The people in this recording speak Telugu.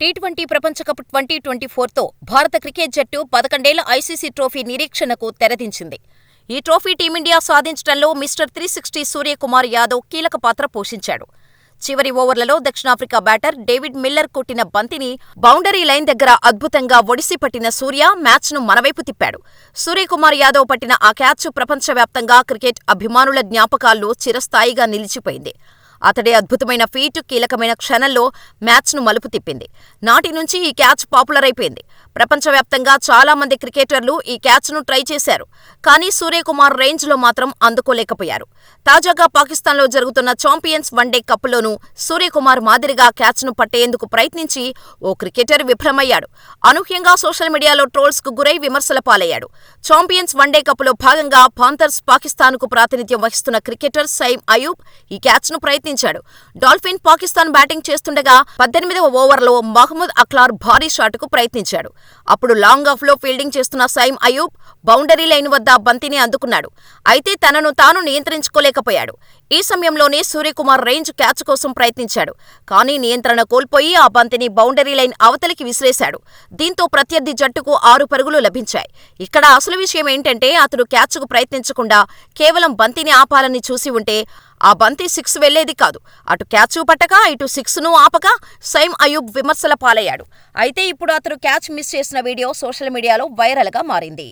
టీ ట్వంటీ ప్రపంచకప్ ట్వంటీ ట్వంటీ ఫోర్తో భారత క్రికెట్ జట్టు పదకొండేళ్ళ ఐసీసీ ట్రోఫీ నిరీక్షణకు తెరదించింది. ఈ ట్రోఫీ టీమిండియా సాధించడంలో mister three sixty Suryakumar Yadav కీలక పాత్ర పోషించాడు. చివరి ఓవర్లలో దక్షిణాఫ్రికా బ్యాటర్ డేవిడ్ మిల్లర్ కొట్టిన బంతిని బౌండరీ లైన్ దగ్గర అద్భుతంగా ఒడిసి పట్టిన సూర్య మ్యాచ్ను మనవైపు తిప్పాడు. సూర్యకుమార్ యాదవ్ పట్టిన ఆ క్యాచ్ ప్రపంచవ్యాప్తంగా క్రికెట్ అభిమానుల జ్ఞాపకాల్లో చిరస్థాయిగా నిలిచిపోయింది. అతడి అద్భుతమైన ఫీట్ కీలకమైన క్షణంలో మ్యాచ్ను మలుపు తిప్పింది. నాటి నుంచి ఈ క్యాచ్ పాపులర్ అయిపోయింది. ప్రపంచవ్యాప్తంగా చాలా మంది క్రికెటర్లు ఈ క్యాచ్ను ట్రై చేశారు. కానీ సూర్యకుమార్ రేంజ్లో మాత్రం అందుకోలేకపోయారు. తాజాగా పాకిస్తాన్లో జరుగుతున్న ఛాంపియన్స్ వన్డే కప్లోనూ సూర్యకుమార్ మాదిరిగా క్యాచ్ను పట్టేందుకు ప్రయత్నించి ఓ క్రికెటర్ విఫలమయ్యాడు. అనూహ్యంగా సోషల్ మీడియాలో ట్రోల్స్కు గురై విమర్శల పాలయ్యాడు. చాంపియన్స్ వన్డే కప్లో భాగంగా పాంథర్స్ పాకిస్తాన్కు ప్రాతినిధ్యం వహిస్తున్న క్రికెటర్ సైమ్ అయూబ్ ఈ క్యాచ్ను ప్రయత్నించాడు. డాల్ఫిన్ పాకిస్తాన్ బ్యాటింగ్ చేస్తుండగా పద్దెనిమిదవ ఓవర్లో మహ్మద్ అక్లార్ భారీ షాటుకు ప్రయత్నించాడు. అప్పుడు లాంగ్ ఆఫ్లో ఫీల్డింగ్ చేస్తున్న సైమ్ అయూబ్ బౌండరీ లైన్ వద్ద బంతిని అందుకున్నాడు. అయితే తనను తాను నియంత్రించుకోలేకపోయాడు. ఈ సమయంలోనే సూర్యకుమార్ రేంజ్ క్యాచ్ కోసం ప్రయత్నించాడు. కానీ నియంత్రణ కోల్పోయి ఆ బంతిని బౌండరీ లైన్ అవతలికి విసిరేశాడు. దీంతో ప్రత్యర్థి జట్టుకు ఆరు పరుగులు లభించాయి. ఇక్కడ అసలు విషయం ఏంటంటే అతడు క్యాచ్కు ప్రయత్నించకుండా కేవలం బంతిని ఆపాలని చూసి ఉంటే ఆ బంతి సిక్స్ వెళ్ళేది కాదు. అటు క్యాచ్ పట్టక ఇటు సిక్స్ను ఆపక సైమ్ అయూబ్ విమర్శల పాలయ్యాడు. అయితే ఇప్పుడు అతడు క్యాచ్ మిస్ చేసిన వీడియో సోషల్ మీడియాలో వైరల్గా మారింది.